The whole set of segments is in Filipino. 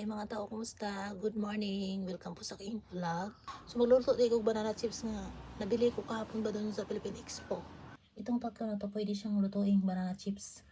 Hi mga tao, kumusta? Good morning. Welcome po sa aking vlog. So magluluto tayo kong banana chips nga nabili ko kahapon ba doon sa Philippine Expo. Itong tatlo na to pwede siyang lutuing banana chips.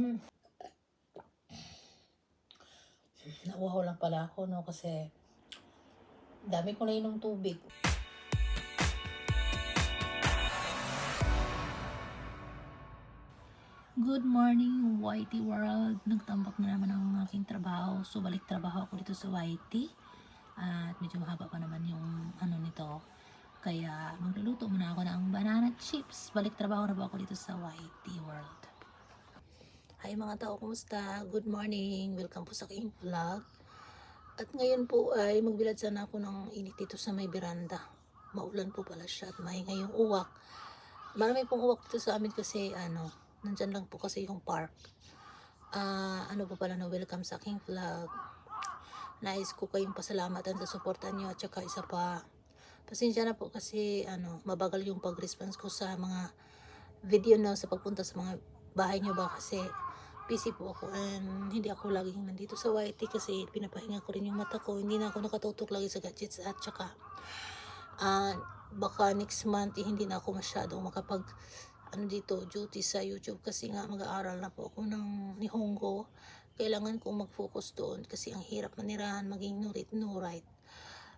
Mm. Nauhaw lang pala ako, no? Kasi dami ko na inom tubig. Good morning, YT World. Nagtambak na naman ang aking trabaho. So, balik trabaho ako dito sa YT. At medyo mahaba pa naman yung ano nito. Kaya, magluluto muna ako ng banana chips. Balik trabaho na ba ako dito sa YT World. Hi mga tao, kumusta? Good morning. Welcome po sa aking vlog. At ngayon po ay magbilad sana ako ng init dito sa may veranda. Maulan po pala siya at mahinga yung uwak. Marami pong uwak dito sa amin kasi ano, nandyan lang po kasi yung park. Ah, ano po pala no, welcome sa aking vlog. Nais ko kayong pasalamatan sa suporta niyo at saka isa pa. Pasensya na po kasi ano, mabagal yung pag-response ko sa mga video na sa pagpunta sa mga bahay niyo ba kasi busy po ako and hindi ako laging nandito sa YT kasi pinapahinga ko rin yung mata ko. Hindi na ako nakatutok lagi sa gadgets at saka ah, baka next month eh, hindi na ako masyadong makapag ano dito duty sa YouTube kasi nga mag-aaral na po ako ng Nihongo. Kailangan kong mag-focus doon kasi ang hirap manirahan maging no read no write.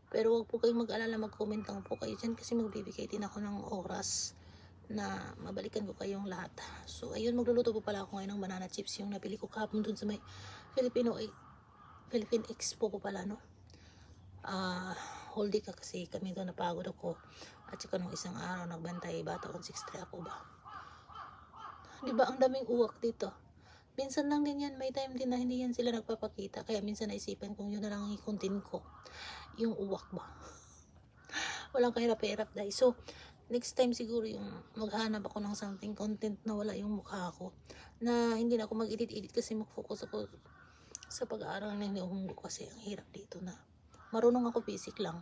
Pero wag po kayong mag-alala, mag-comment lang po kayo dyan kasi magbibigay din ako ng oras na mabalikan ko kayong lahat. So, ayun, magluluto po pala ako ngayon ng banana chips yung nabili ko kahapon dun sa may Filipino, eh, Philippine Expo ko pala, no? Ah, whole day ka kasi kami doon napagod ako. At saka nung isang araw nagbantay bata 163 ako ba. Di ang daming uwak dito? Minsan lang din yan, may time din na hindi yan sila nagpapakita. Kaya minsan naisipan kong yun na lang ang ikontin ko. Yung uwak ba. Walang kahirap-hirap dahil. So, next time siguro yung maghanap ako ng something content na wala yung mukha ko. Na hindi na ako mag-edit-edit kasi mag-focus ako sa pag-aaral ng nihongo kasi ang hirap dito na. Marunong ako basic lang.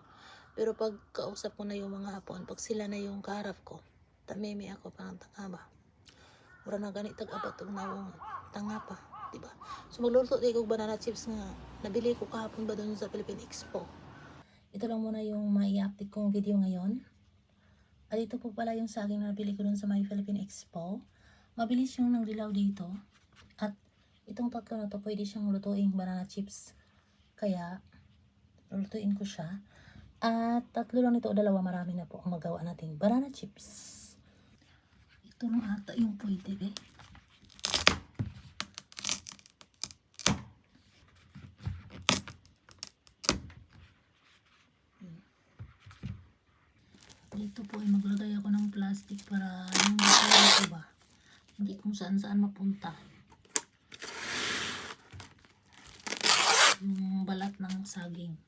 Pero pag kausap ko na yung mga hapon, pag sila na yung kaharap ko, tameme ako parang tanga ba. Mura na ganit tag-abat og nawong tanga pa, di ba? So magluluto tayo kog banana chips nga nabili ko kahapon ba doon sa Philippine Expo. Ito lang muna yung mai-update kong video ngayon. At ito po pala yung saging na nabili ko doon sa may Philippine Expo. Mabilis yung nang dilaw dito. At itong tatlo na to pwede siyang lutuing banana chips. Kaya lulutuin ko siya. At tatlo lang nito o dalawa marami na po ang magawa nating banana chips. Ito lang ata yung pwede eh. Dito po ay maglagay ako ng plastic para yung basura ko ba. Hindi kung saan saan mapunta. Yung balat ng saging.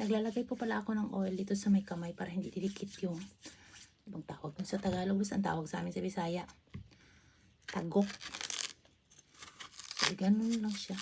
Naglalagay po pala ako ng oil dito sa may kamay para hindi didikit yung ibang tawag sa Tagalog. Basta ang tawag sa amin sa Bisaya. Tagok. So, ganun lang siya.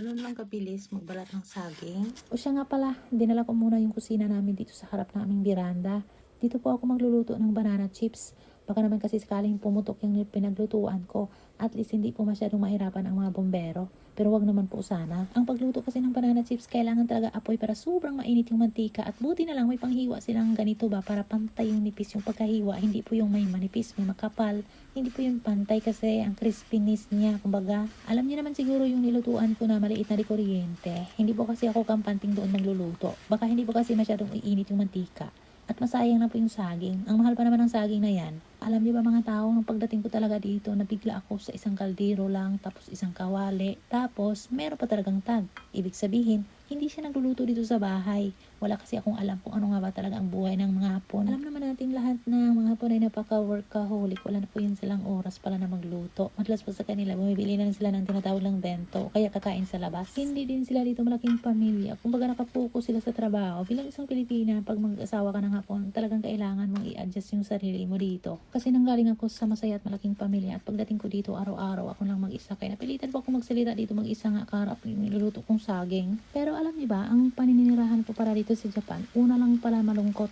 Ganun lang kabilis magbalat ng saging. O siya nga pala, dinala ko muna yung kusina namin dito sa harap ng aming biranda. Dito po ako magluluto ng banana chips. Baka naman kasi sakaling pumutok yung pinaglutuan ko. At least hindi po masyadong mahirapan ang mga bombero. Pero wag naman po sana. Ang pagluto kasi ng banana chips, kailangan talaga apoy para sobrang mainit yung mantika. At buti na lang may panghiwa silang ganito ba para pantay yung nipis yung pagkahiwa. Hindi po yung may manipis, may makapal. Hindi po yung pantay kasi ang crispiness niya. Kumbaga, alam niyo naman siguro yung nilutuan ko na maliit na di. Hindi po kasi ako kampanting doon nagluluto. Baka hindi po kasi masyadong iinit yung mantika. At masayang na po yung saging. Ang mahal pa naman ng saging na yan. Alam niyo ba mga tao, nung pagdating ko talaga dito, nabigla ako sa isang kaldero lang, tapos isang kawali, tapos meron pa talagang tag. Ibig sabihin, hindi siya nagluluto dito sa bahay. Wala kasi akong alam kung ano nga ba talaga ang buhay ng mga hapon. Alam naman natin lahat na mga hapon ay napaka-workaholic. Wala na po yun silang oras pala na magluto. Madalas po sa kanila, bumibili na lang sila ng tinatawag ng bento, kaya kakain sa labas. Hindi din sila dito malaking pamilya. Kung baga nakapokus sila sa trabaho, bilang isang Pilipina, pag mag-asawa ka ng hapon, talagang kailangan mong i-adjust yung sarili mo dito. Kasi nanggaling ako sa masaya at malaking pamilya at pagdating ko dito araw-araw ako lang mag-isa. Kaya napilitan po ako magsalita dito mag-isa nga karap yung niluluto kong saging. Pero alam niyo ba, ang paninirahan po para dito sa Japan, una lang pala malungkot.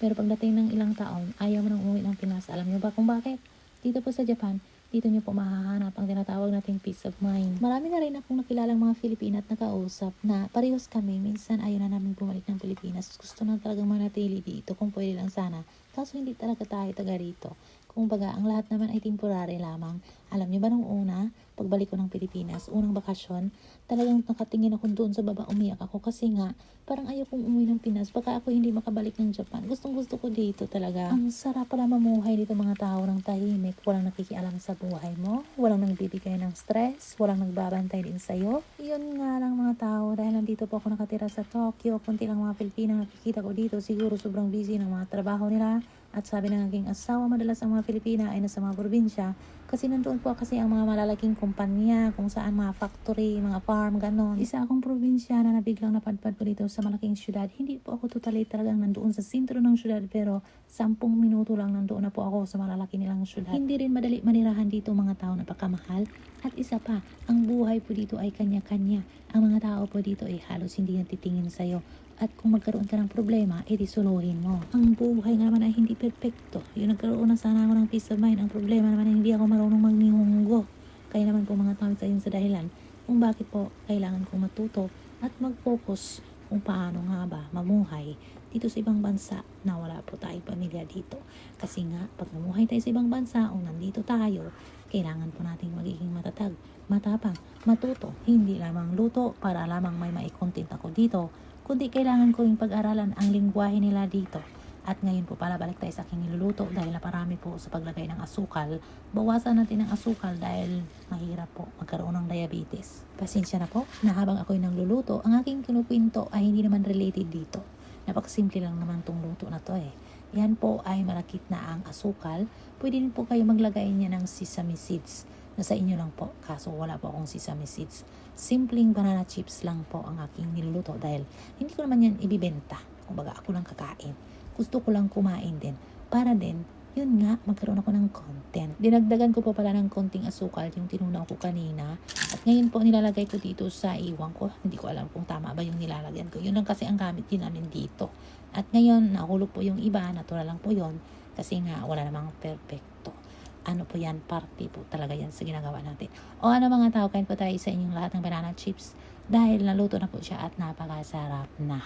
Pero pagdating ng ilang taon, ayaw mo nang umuwi ng Pinas. Alam niyo ba kung bakit? Dito po sa Japan, dito niyo po mahahanap ang tinatawag nating peace of mind. Marami na rin akong nakilalang mga Filipina at nakausap na parehas kami. Minsan ayaw na namin bumalik ng Pilipinas. Gusto na talagang manatili dito kung pwede lang sana. Kaso hindi talaga tayo taga rito. Kung baga, ang lahat naman ay temporary lamang. Alam niyo ba nung una, pagbalik ko ng Pilipinas, unang bakasyon, talagang nakatingin ako doon sa baba, umiyak ako kasi nga, parang ayaw kong umuwi ng Pinas. Baka ako hindi makabalik ng Japan. Gustong gusto ko dito talaga. Ang sarap pala mamuhay dito mga tao ng tahimik. Walang nakikialam sa buhay mo. Walang nagbibigay ng stress. Walang nagbabantay din sa'yo. Yun nga lang mga tao. Dahil nandito po ako nakatira sa Tokyo. Kunti lang mga Pilipina nakikita ko dito. Siguro sobrang busy ng mga trabaho nila. At sabi ng aking asawa, madalas ang mga Pilipina ay nasa mga probinsya kasi nandoon po kasi ang mga malalaking kumpanya, kung saan mga factory, mga farm, ganon. Isa akong probinsyana na biglang napadpad po dito sa malaking syudad. Hindi po ako totally talagang nandoon sa sentro ng syudad pero sampung minuto lang nandoon na po ako sa malalaki nilang syudad. Hindi rin madali manirahan dito mga tao na pakamahal. At isa pa, ang buhay po dito ay kanya-kanya. Ang mga tao po dito ay halos hindi yan titingin sa'yo. At kung magkaroon ka ng problema, edi suluhin mo. Ang buhay nga naman ay hindi perpekto. Yung nagkaroon na sana ako ng peace of mind. Ang problema naman ay hindi ako marunong magnihunggo. Kaya naman po mga tawid sa yun sa dahilan kung bakit po kailangan kong matuto at mag-focus kung paano nga ba mamuhay dito sa ibang bansa na wala po tayong pamilya dito. Kasi nga, pag namuhay tayo sa ibang bansa o nandito tayo, kailangan po nating magiging matatag, matapang, matuto, hindi lamang luto para lamang may maikontent ako dito, kundi kailangan ko ring pag-aralan ang lingwahe nila dito. At ngayon po pala balik tayo sa aking niluluto dahil naparami po sa paglagay ng asukal. Bawasan natin ang asukal dahil mahirap po magkaroon ng diabetes. Pasensya na po na habang ako'y nagluluto, ang aking kinukwento ay hindi naman related dito. Napakasimple lang naman tong luto na to eh. Yan po ay malakit na ang asukal. Pwede din po kayo maglagay niya ng sesame seeds. Nasa inyo lang po. Kaso wala po akong sesame seeds. Simpleng banana chips lang po ang aking niluluto dahil hindi ko naman yan ibibenta. Kumbaga ako lang kakain. Gusto ko lang kumain din. Para din, yun nga, magkaroon ako ng content. Dinagdagan ko po pala ng konting asukal yung tinunaw ko kanina. At ngayon po nilalagay ko dito sa iwang ko. Hindi ko alam kung tama ba yung nilalagyan ko. Yun lang kasi ang gamit din namin dito. At ngayon, nahulog po yung iba. Natural lang po yun. Kasi nga, wala namang perfecto ano po yan, parte po talaga yan sa ginagawa natin. O ano mga tao, kain po tayo sa inyong lahat ng banana chips dahil naluto na po siya at napakasarap na.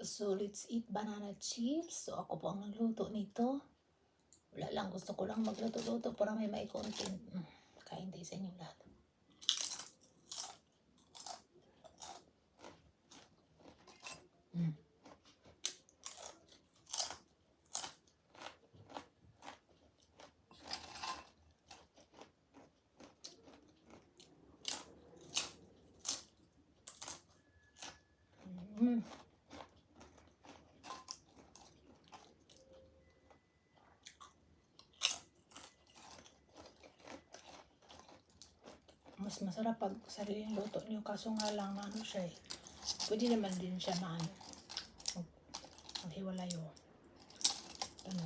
So, let's eat banana chips. So, ako po ang nagluto nito. Wala lang, gusto ko lang magluto-luto para may may content. Kain tayo sa inyong lahat. Mm. Mas masarap pag sariling luto niyo kaso nga lang ano siya eh. Pwede naman din siya na ano. mag- Maghiwalay o. Ano.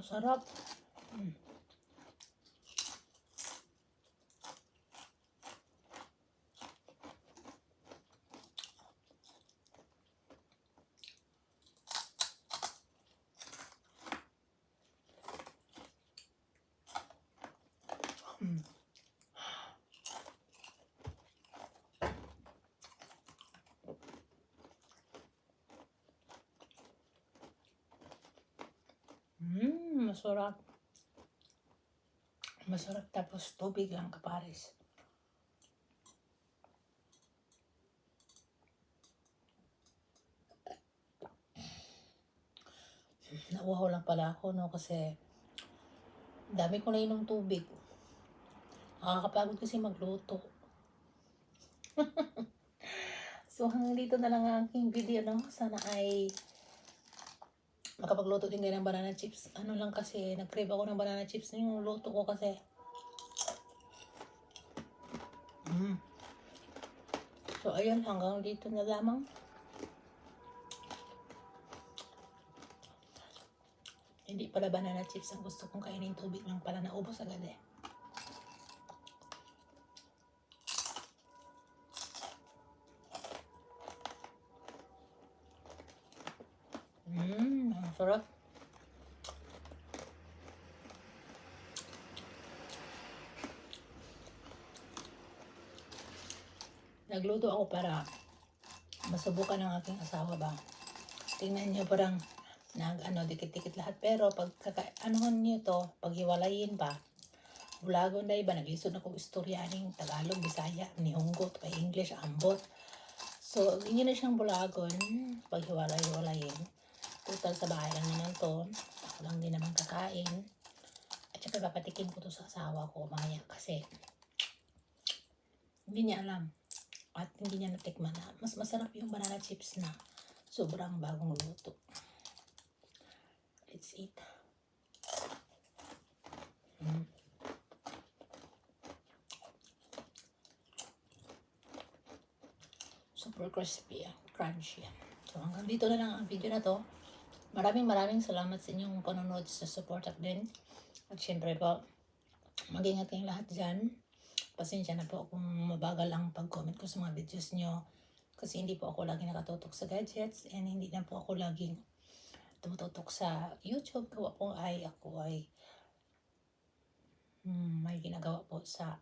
Ang. Mm. Mm. Masarap. Masarap tapos tubig lang kapares. Nauwaw lang pala ako, no? Kasi dami ko na inom tubig. Nakakapagod kasi magluto. so hanggang dito na lang ang aking video, no? Sana ay makapagluto din kayo ng banana chips. Ano lang kasi, nag-crave ako ng banana chips. Yung luto ko kasi. Mm. So, ayun, hanggang dito na lamang. Hindi pala banana chips ang gusto kong kainin. Tubig lang pala naubos agad eh. Nagluto ako para masubukan ng aking asawa ba. Tingnan niyo parang nag ano dikit-dikit lahat pero pag kaka, anuhan niyo to paghiwalayin ba Bulagon na iba, naglisod ako istorya ning Tagalog, Bisaya, Nihongo, pa English, Ambot. So, hindi na siyang bulagon, paghiwalay-hiwalayin. Total sa bahay lang naman to. Ako lang din naman kakain. At saka papatikin ko to sa asawa ko maya kasi hindi niya alam at hindi niya natikman na mas masarap yung banana chips na sobrang bagong luto. Let's eat. Mm. Super crispy, crunchy. So hanggang dito na lang ang video na to. Maraming maraming salamat sa inyong panonood sa support at din. At syempre po, mag-ingat kayong lahat dyan. Pasensya na po kung mabagal ang pag-comment ko sa mga videos nyo. Kasi hindi po ako lagi nakatutok sa gadgets and hindi na po ako laging tumututok sa YouTube. Gawa po ay ako ay hmm, may ginagawa po sa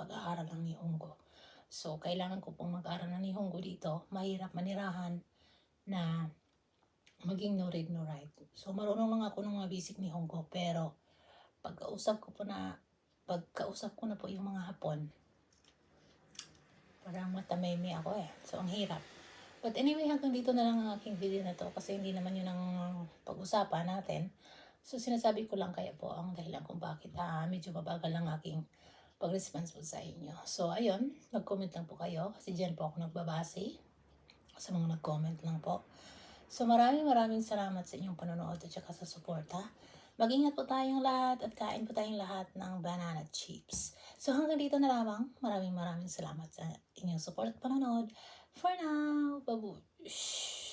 pag-aaral ng Nihongo. So, kailangan ko pong mag-aaral ng Nihongo dito. Mahirap manirahan na maging no read no write. So, marunong lang ako ng mga basic Nihongo. Pero, pagkausap ko po na, pagkausap ko na po yung mga Hapon, parang matameme ako eh. So, ang hirap. But anyway, hanggang dito na lang ang aking video na to kasi hindi naman yun ang pag-usapan natin. So, sinasabi ko lang kaya po ang dahilan kung bakit ah, medyo mabagal lang aking pag-response po sa inyo. So, ayun, mag-comment lang po kayo kasi dyan po ako nagbabase sa mga nag-comment lang po. So, maraming maraming salamat sa inyong panonood at saka sa suporta. Mag-ingat po tayong lahat at kain po tayong lahat ng banana chips. So, hanggang dito na lamang. Maraming maraming salamat sa inyong support at panonood. For now, babush!